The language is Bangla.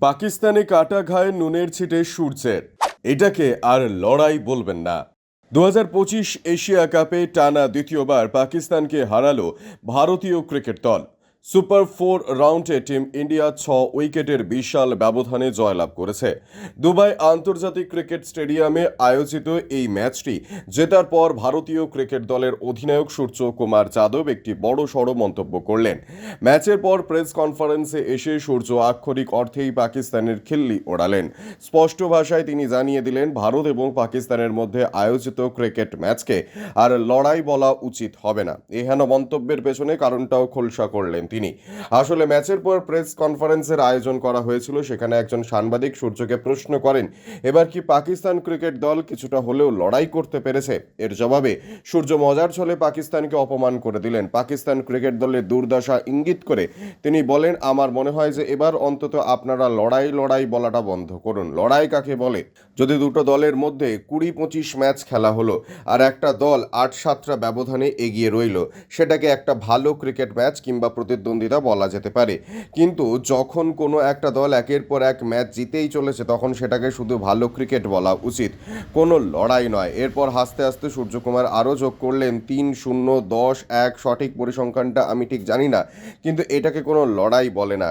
পাকিস্তানে কাটা ঘায়ে নুনের ছিটে সূর্যের। এটাকে আর লড়াই বলবেন না। দু হাজার পঁচিশ এশিয়া কাপে টানা দ্বিতীয়বার পাকিস্তানকে হারালো ভারতীয় ক্রিকেট দল। সুপার ফোর রাউন্ডে টিম ইন্ডিয়া ছ উইকেটের বিশাল ব্যবধানে জয়লাভ করেছে। দুবাই আন্তর্জাতিক ক্রিকেট স্টেডিয়ামে আয়োজিত এই ম্যাচটি জেতার পর ভারতীয় ক্রিকেট দলের অধিনায়ক সূর্য কুমার যাদব একটি বড় সড় মন্তব্য করলেন। ম্যাচের পর প্রেস কনফারেন্সে এসে সূর্য আক্ষরিক অর্থেই পাকিস্তানের খিল্লি ওড়ালেন। স্পষ্ট ভাষায় তিনি জানিয়ে দিলেন, ভারত এবং পাকিস্তানের মধ্যে আয়োজিত ক্রিকেট ম্যাচকে আর লড়াই বলা উচিত হবে না। এহেন মন্তব্যের পেছনে কারণটাও খোলসা করলেন তিনি। আসলে ম্যাচের পর প্রেস কনফারেন্সের আয়োজন করা হয়েছিল, সেখানে একজন সাংবাদিক সূর্যকে প্রশ্ন করেন, এবার কি পাকিস্তান ক্রিকেট দল কিছুটা হলেও লড়াই করতে পেরেছে? এর জবাবে, সূর্য মজার ছলে পাকিস্তানকে অপমান করে দিলেন। পাকিস্তান ক্রিকেট দলের দুর্দশা ইঙ্গিত করে তিনি বলেন, আমার মনে হয় যে এবার অন্তত আপনারা লড়াই লড়াই বলাটা বন্ধ করুন। লড়াই কাকে বলে? যদি দুটো দলের মধ্যে কুড়ি পঁচিশ ম্যাচ খেলা হলো আর একটা দল আট সাতটা ব্যবধানে এগিয়ে রইল, সেটাকে একটা ভালো ক্রিকেট ম্যাচ কিংবা প্রতিদ্বন্দ্বিতা বলা যেতে পারে। কিন্তু যখন কোনো একটা দল একের পর এক ম্যাচ জিতেই চলেছে, তখন সেটাকে শুধু ভালো ক্রিকেট বলা উচিত। কোনো লড়াই নয়। এরপর হাসতে হাসতে সূর্যকুমার আরও যোগ করলেন তিন শূন্য, দশ এক, সঠিক পরিসংখ্যানটা আমি ঠিক জানি না। কিন্তু এটাকে কোনো লড়াই বলে না।